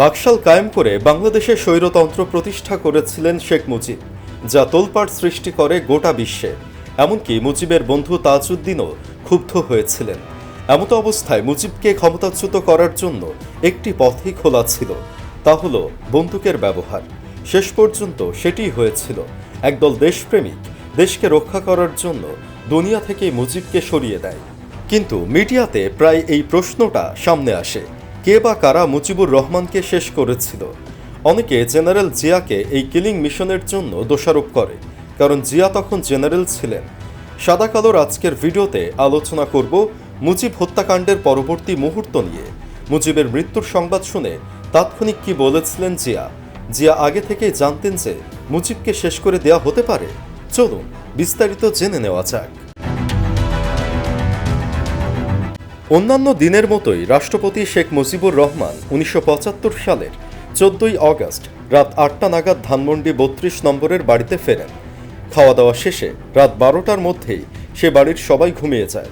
বাকশাল কায়েম করে বাংলাদেশে স্বৈরতন্ত্র প্রতিষ্ঠা করেছিলেন শেখ মুজিব, যা তোলপাট সৃষ্টি করে গোটা বিশ্বে। এমনকি মুজিবের বন্ধু তাজউদ্দিনও ক্ষুব্ধ হয়েছিলেন। এমত অবস্থায় মুজিবকে ক্ষমতাচ্যুত করার জন্য একটি পথই খোলা ছিল, তা হল বন্দুকের ব্যবহার। শেষ পর্যন্ত সেটিই হয়েছিল, একদল দেশপ্রেমিক দেশকে রক্ষা করার জন্য দুনিয়া থেকে মুজিবকে সরিয়ে দেয়। কিন্তু মিডিয়াতে প্রায় এই প্রশ্নটা সামনে আসে। কে বা কারা মুজিবুর রহমানকে শেষ করেছিল? অনেকে জেনারেল জিয়াকে এই কিলিং মিশনের জন্য দোষারোপ করে, কারণ জিয়া তখন জেনারেল ছিলেন। সাদা কালোর আজকের ভিডিওতে আলোচনা করব মুজিব হত্যাকাণ্ডের পরবর্তী মুহূর্ত নিয়ে। মুজিবের মৃত্যুর সংবাদ শুনে তাৎক্ষণিক কি বলেছিলেন জিয়া? জিয়া আগে থেকেই জানতেন যে মুজিবকে শেষ করে দেয়া হতে পারে? চলুন বিস্তারিত জেনে নেওয়া যাক। অন্যান্য দিনের মতোই রাষ্ট্রপতি শেখ মুজিবুর রহমান উনিশশো পঁচাত্তর সালের চোদ্দই অগস্ট রাত আটটা নাগাদ ধানমন্ডি বত্রিশ নম্বরের বাড়িতে ফেরেন। খাওয়া দাওয়া শেষে রাত বারোটার মধ্যেই সে বাড়ির সবাই ঘুমিয়ে যায়।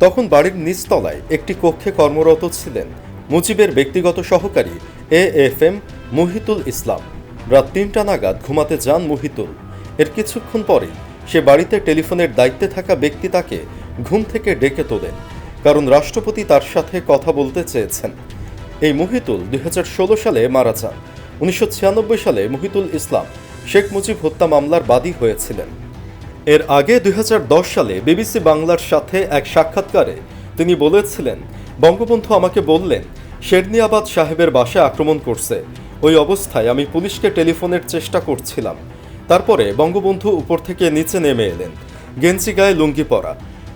তখন বাড়ির নিচতলায় একটি কক্ষে কর্মরত ছিলেন মুজিবের ব্যক্তিগত সহকারী এ এফ এম মুহিতুল ইসলাম। রাত তিনটা নাগাদ ঘুমাতে যান মুহিতুল। এর কিছুক্ষণ পরেই সে বাড়িতে টেলিফোনের দায়িত্বে থাকা ব্যক্তি তাকে ঘুম থেকে ডেকে তোলেন। কারণ রাষ্ট্রপতি তার সাথে কথা বলতে চেয়েছেন। এই মুহিতুল দুই সালে মারা যান। উনিশশো ছিয়ানব্বই সালে মহিতুল ইসলাম শেখ মুজিব হত্যা মামলার বাদী হয়েছিলেন। এর আগে দুই হাজার দশ সালে বিবিসি বাংলার সাথে এক সাক্ষাৎকারে তিনি বলেছিলেন, বঙ্গবন্ধু আমাকে বললেন, শেরনিয়াবাদ সাহেবের বাসায় আক্রমণ করছে। ওই অবস্থায় আমি পুলিশকে টেলিফোনের চেষ্টা করছিলাম। তারপরে বঙ্গবন্ধু উপর থেকে নিচে নেমে এলেন। গেঞ্জি গায়ে লুঙ্গি পরা।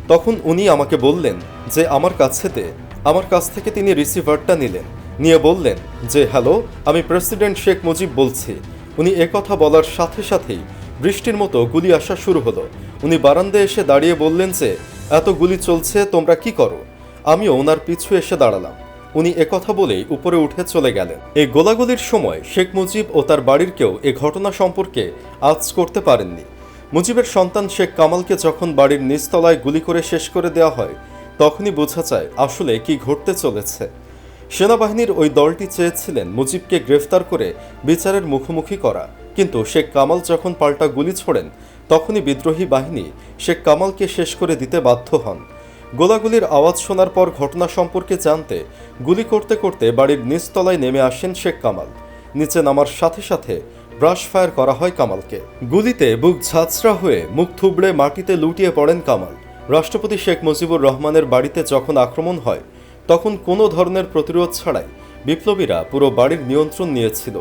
তখন উনি আমাকে বললেন যে, আমার কাছেতে আমার কাছ থেকে তিনি রিসিভারটা নিলেন। নিয়ে বললেন যে, হ্যালো, আমি প্রেসিডেন্ট শেখ মুজিব বলছি। উনি একথা বলার সাথে সাথেই বৃষ্টির মতো গুলি আসা শুরু হলো। উনি বারান্দায় এসে দাঁড়িয়ে বললেন যে, এত গুলি চলছে, তোমরা কি করো? আমিও ওনার পিছু এসে দাঁড়ালাম। উনি একথা বলেই উপরে উঠে চলে গেলেন। এই গোলাগুলির সময় শেখ মুজিব ও তার বাড়ির কেউ এ ঘটনা সম্পর্কে আজ করতে পারেননি। মুজিবের সন্তান শেখ কামালকে যখন বাড়ির নিচতলায় গুলি করে শেষ করে দেওয়া হয়, তখনই বোঝা যায় আসলে কি ঘটতে চলেছে। সেনাবাহিনীর ওই দলটি চেয়েছিলেন মুজিবকে গ্রেফতার করে বিচারের মুখোমুখি করা, কিন্তু শেখ কামাল যখন পাল্টা গুলি ছোড়েন, তখনই বিদ্রোহী বাহিনী শেখ কামালকে শেষ করে দিতে বাধ্য হন। গোলাগুলির আওয়াজ শোনার পর ঘটনা সম্পর্কে জানতে, গুলি করতে করতে বাড়ির নিচতলায় নেমে আসেন শেখ কামাল। নিচে নামার সাথে সাথে ব্রাশ ফায়ার করা হয় কামালকে। গুলিতে বুক ঝাঁচড়া হয়ে মুখ থুবড়ে মাটিতে লুটিয়ে পড়েন কামাল। রাষ্ট্রপতি শেখ মুজিবুর রহমানের বাড়িতে যখন আক্রমণ হয়, তখন কোনো ধরনের প্রতিরোধ ছাড়াই বিপ্লবীরা পুরো বাড়ির নিয়ন্ত্রণ নিয়েছিল।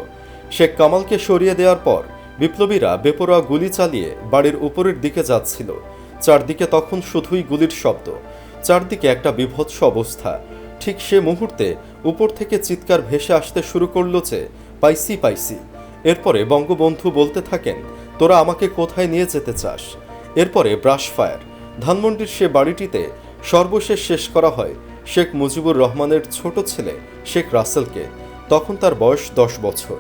শেখ কামালকে সরিয়ে দেওয়ার পর বিপ্লবীরা বেপরোয়া গুলি চালিয়ে বাড়ির উপরের দিকে যাচ্ছিল। চারদিকে তখন শুধুই গুলির শব্দ। চারদিকে একটা বিভৎস অবস্থা। ঠিক সে মুহূর্তে উপর থেকে চিৎকার ভেসে আসতে শুরু করল যে, পাইসি পাইসি। এরপরে বঙ্গবন্ধু বলতে থাকেন, তোরা আমাকে কোথায় নিয়ে যেতে চাস? এরপরে ব্রাশ ফায়ার, ধানমন্ডির সে বাড়িটিতে সর্বশেষ শেষ করা হয় শেখ মুজিবুর রহমানের ছোট ছেলে শেখ রাসেলকে, তখন তার বয়স দশ বছর।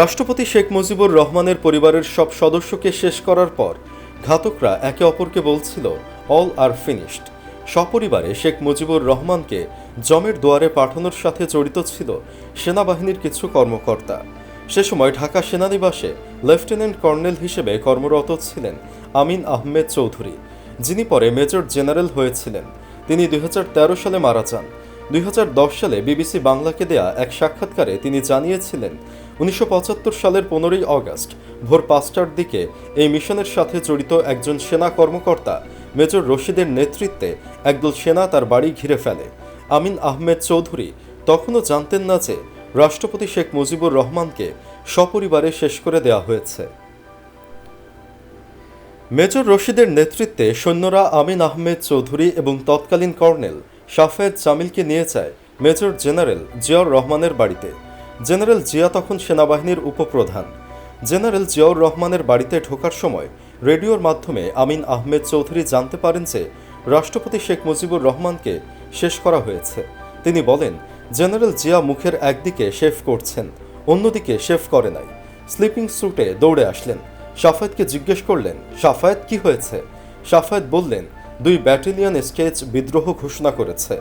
রাষ্ট্রপতি শেখ মুজিবুর রহমানের পরিবারের সব সদস্যকে শেষ করার পর ঘাতকরা একে অপরকে বলছিল, অল আর ফিনিশড। সপরিবারে শেখ মুজিবুর রহমানকে জমের দুয়ারে পাঠানোর সাথে জড়িত ছিল সেনাবাহিনীর কিছু কর্মকর্তা। সে সময় ঢাকা সেনানিবাসে লেফটেন্যান্ট কর্নেল হিসেবে কর্মরত ছিলেন আমিন আহমেদ চৌধুরী, যিনি পরে মেজর জেনারেল হয়েছিলেন। তিনি দুই সালে মারা যান। দুই সালে বিবিসি বাংলাকে দেয়া এক সাক্ষাৎকারে তিনি জানিয়েছিলেন, উনিশশো পঁচাত্তর সালের পনেরোই অগস্ট, ভোর পাঁচটার দিকে এই মিশনের সাথে জড়িত একজন সেনা কর্মকর্তা মেজর রশিদের নেতৃত্বে একদল সেনা তার বাড়ি ঘিরে ফেলে। আমিন আহমেদ চৌধুরী তখনও জানতেন না যে রাষ্ট্রপতি শেখ মুজিবুর রহমানকে সপরিবারে শেষ করে দেওয়া হয়েছে। মেজর রশিদের নেতৃত্বে সৈন্যরা আমিন আহমেদ চৌধুরী এবং তৎকালীন কর্নেল শাফেদ জামিলকে নিয়ে যায় মেজর জেনারেল জিয়াউর রহমানের বাড়িতে। জেনারেল জিয়া তখন সেনাবাহিনীর উপপ্রধান। জেনারেল জিয়াউর রহমানের বাড়িতে ঢোকার সময় রেডিওর মাধ্যমে আমিন আহমেদ চৌধুরী জানতে পারেন যে, রাষ্ট্রপতি শেখ মুজিবুর রহমানকে শেষ করা হয়েছে। তিনি বলেন জেনারেল জিয়া মুখের একদিকে শেফ করছেন, অন্যদিকে শেফ করে নাই। স্লিপিং স্যুটে দৌড়ে আসলেন। সাফায়েতকে জিজ্ঞেস করলেন, সাফায়েত, কি হয়েছে? সাফায়েত বললেন, দুই ব্যাটালিয়ন স্কেচ বিদ্রোহ ঘোষণা করেছে।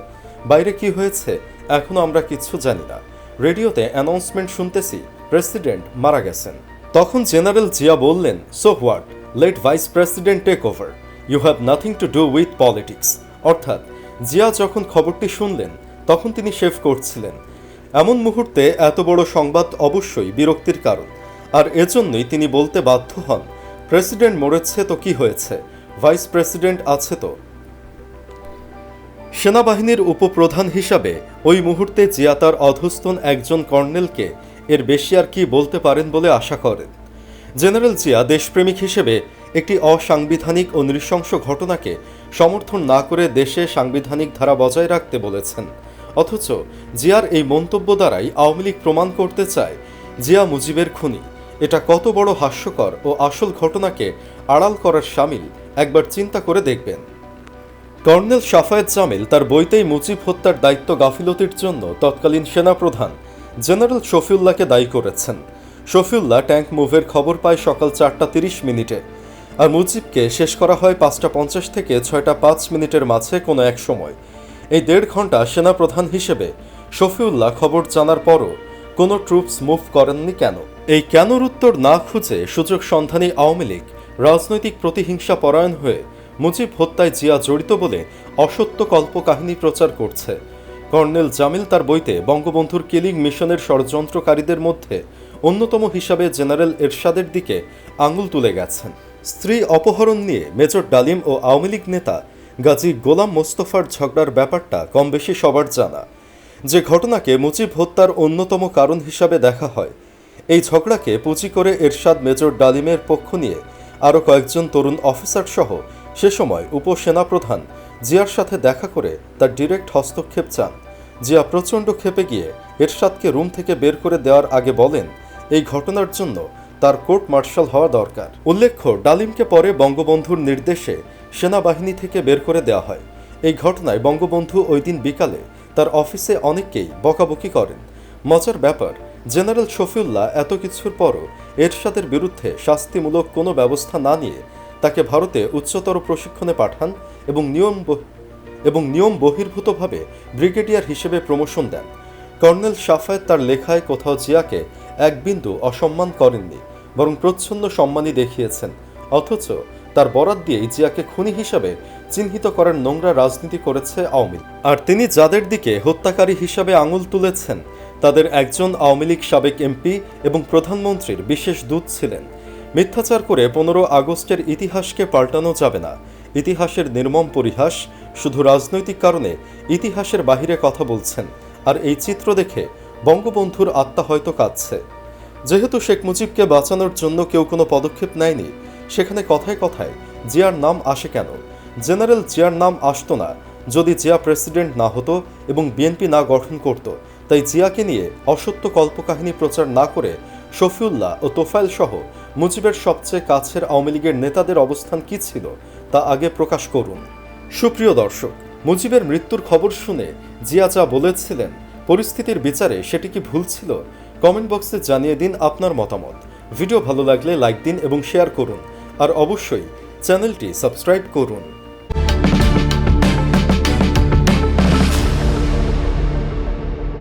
বাইরে কি হয়েছে এখনও আমরা কিছু জানি না। রেডিওতে অ্যানাউন্সমেন্ট শুনতেছি, প্রেসিডেন্ট মারা গেছেন। তখন জেনারেল জিয়া বললেন, so what? Let vice president take over. You have nothing to do with politics. অর্থাৎ জিয়া যখন খবরটি শুনলেন তখন তিনি শেভ করছিলেন। এমন মুহূর্তে এত বড় সংবাদ অবশ্যই বিরক্তির কারণ। আর এজন্যই তিনি বলতে বাধ্য হন, প্রেসিডেন্ট মরেছে তো কি হয়েছে? ভাইস প্রেসিডেন্ট আছে তো? সেনাবাহিনীর উপপ্রধান হিসাবে ওই মুহূর্তে জিয়া তার অধস্তন একজন কর্নেলকে এর বেশি আর কি বলতে পারেন বলে আশা করেন। জেনারেল জিয়া দেশপ্রেমিক হিসেবে একটি অসাংবিধানিক ও নৃশংস ঘটনাকে সমর্থন না করে দেশে সাংবিধানিক ধারা বজায় রাখতে বলেছেন। অথচ জিয়ার এই মন্তব্য দ্বারাই আওয়ামী লীগ প্রমাণ করতে চায় জিয়া মুজিবের খুনি। এটা কত বড় হাস্যকর ও আসল ঘটনাকে আড়াল করার সামিল একবার চিন্তা করে দেখবেন। কর্নেল শাফায়েত জামিল তার বইতেই মুজিব হত্যার দায়িত্ব গাফিলতির জন্য তৎকালীন সেনাপ্রধান জেনারেল শফিউল্লাহকে দায়ী করেছেন। শফিউল্লাহ ট্যাঙ্ক মুভের খবর পায় সকাল চারটা তিরিশ মিনিটে। আর মুজিবকে শেষ করা হয় পাঁচটা পঞ্চাশ থেকে ছয়টা পাঁচ মিনিটের মাঝে কোনো এক সময়। এই দেড় ঘণ্টা সেনাপ্রধান হিসেবে শফিউল্লাহ খবর জানার পরও কোনো ট্রুপস মুভ করেননি কেন? এই কেনর উত্তর না খুঁজে সুযোগ সন্ধানী আওয়ামী লীগ রাজনৈতিক প্রতিহিংসা পরায়ণ হয়ে মুজিব হত্যায় জিয়া জড়িত বলে অসত্য কল্পকাহিনী প্রচার করছে। কর্নেল জামিল তার বইতে বঙ্গবন্ধুর কিলিং মিশনের ষড়যন্ত্রকারীদের মধ্যে অন্যতম হিসাবে জেনারেল এরশাদের দিকে আঙুল তুলে গেছেন। স্ত্রী অপহরণ নিয়ে মেজর ডালিম ও আওয়ামী লীগ নেতা গাজী গোলাম মোস্তফার ঝগড়ার ব্যাপারটা কম বেশি সবার জানা। যে ঘটনাকে মুজিব হত্যার অন্যতম কারণ হিসাবে দেখা হয়, এই ঝগড়াকে পুঁজি করে এরশাদ মেজর ডালিমের পক্ষ নিয়ে আরও কয়েকজন তরুণ অফিসার সহ সে সময় উপসেনাপ্রধান জিয়ার সাথে দেখা করে তার ডিরেক্ট হস্তক্ষেপ চান। জিয়া প্রচণ্ড ক্ষেপে গিয়ে এরশাদকে রুম থেকে বের করে দেওয়ার আগে বলেন, এই ঘটনার জন্য তার কোর্ট মার্শাল হওয়া দরকার। উল্লেখ্য, ডালিমকে পরে বঙ্গবন্ধুর নির্দেশে সেনাবাহিনী থেকে বের করে দেওয়া হয়। এই ঘটনায় বঙ্গবন্ধু ওই দিন বিকালে তার অফিসে অনেককেই বকাবকি করেন। মজার ব্যাপার, জেনারেল শফিউল্লাহ এত কিছুর পরও এরশাদের বিরুদ্ধে শাস্তিমূলক কোনো ব্যবস্থা না নিয়ে তাকে ভারতে উচ্চতর প্রশিক্ষণে পাঠান এবং নিয়ম এবং নিয়ম বহির্ভূতভাবে ব্রিগেডিয়ার হিসেবে প্রমোশন দেন। কর্নেল সাফায়েত তার লেখায় কোথাও জিয়াকে এক বিন্দু অসম্মান করেননি। বরং প্রচ্ছন্ন সম্মানই দেখিয়েছেন। অথচ তার বরাত দিয়েই জিয়াকে খুনি হিসাবে চিহ্নিত করার নোংরা রাজনীতি করেছে আওয়ামী। আর তিনি যাদের দিকে হত্যাকারী হিসাবে আঙুল তুলেছেন, তাদের একজন আওয়ামী লীগ সাবেক এমপি এবং প্রধানমন্ত্রীর বিশেষ দূত ছিলেন। মিথ্যাচার করে পনেরো আগস্টের ইতিহাসকে পাল্টানো যাবে না। ইতিহাসের নির্মম পরিহাস শুধু রাজনৈতিক কারণে ইতিহাসের বাহিরে কথা বলছেন। আর এই চিত্র দেখে বঙ্গবন্ধুর আত্মা হয়তো কাঁদছে। যেহেতু শেখ মুজিবকে বাঁচানোর জন্য কেউ কোনো পদক্ষেপ নেয়নি, সেখানে কথায় কথায় জিয়ার নাম আসে কেন? জেনারেল জিয়ার নাম আসতো না। যদি জিয়া প্রেসিডেন্ট না হতো এবং বিএনপি না গঠন করত, তাই জিয়াকে নিয়ে অসত্য কল্পকাহিনী প্রচার না করে শফিউল্লাহ ও তোফাইল সহ মুজিবের সবচেয়ে কাছের আওয়ামী লীগের নেতাদের অবস্থান কি ছিল, তা আগে প্রকাশ করুন। সুপ্রিয় দর্শক, মুজিবের মৃত্যুর খবর শুনে জিয়া যা বলেছিলেন, পরিস্থিতির বিচারে সেটি কি ভুল ছিল? কমেন্ট বক্সে জানিয়ে দিন আপনার মতামত। ভিডিও ভালো লাগলে লাইক দিন এবং শেয়ার করুন। আর অবশ্যই চ্যানেলটি সাবস্ক্রাইব করুন।